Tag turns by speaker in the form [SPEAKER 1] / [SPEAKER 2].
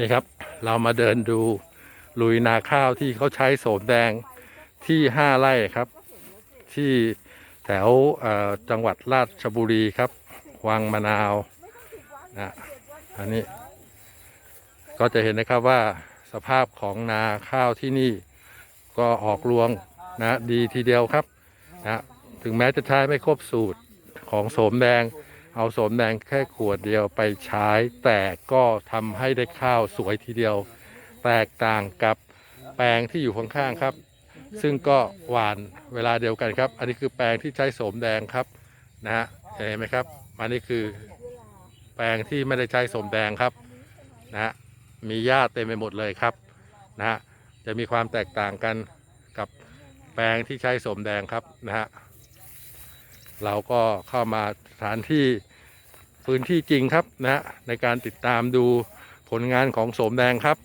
[SPEAKER 1] นี่ครับ เรามาเดินดูลุยนาข้าวที่เขาใช้โสมแดงที่ห้าไร่ครับ ที่แถวจังหวัดราชบุรีครับวังมะนาวนะอันนี้ ก็จะเห็นนะครับว่าสภาพของนาข้าวที่นี่ก็ออกรวงนะดีทีเดียวครับนะถึงแม้จะใช้ไม่ครบสูตรของโสมแดง เอาโสมแดงแค่ขวดเดียวไปใช้ แต่ก็ทำให้ได้ข้าวสวยทีเดียว แตกต่างกับแปลงที่อยู่ข้างๆครับ ซึ่งก็หวานเวลาเดียวกันครับ อันนี้คือแปลงที่ใช้โสมแดงครับนะฮะเห็นไหมครับอันนี้คือแปลงที่ไม่ได้ใช้โสมแดงครับนะฮะมีหญ้าเต็มไปหมดเลยครับนะฮะจะมีความแตกต่างกันกับแปลงที่ใช้โสมแดงครับนะฮะเราก็เข้ามาสถานที่ พื้นที่จริงครับนะฮะในการติดตามดูผลงานของโสมแดงครับ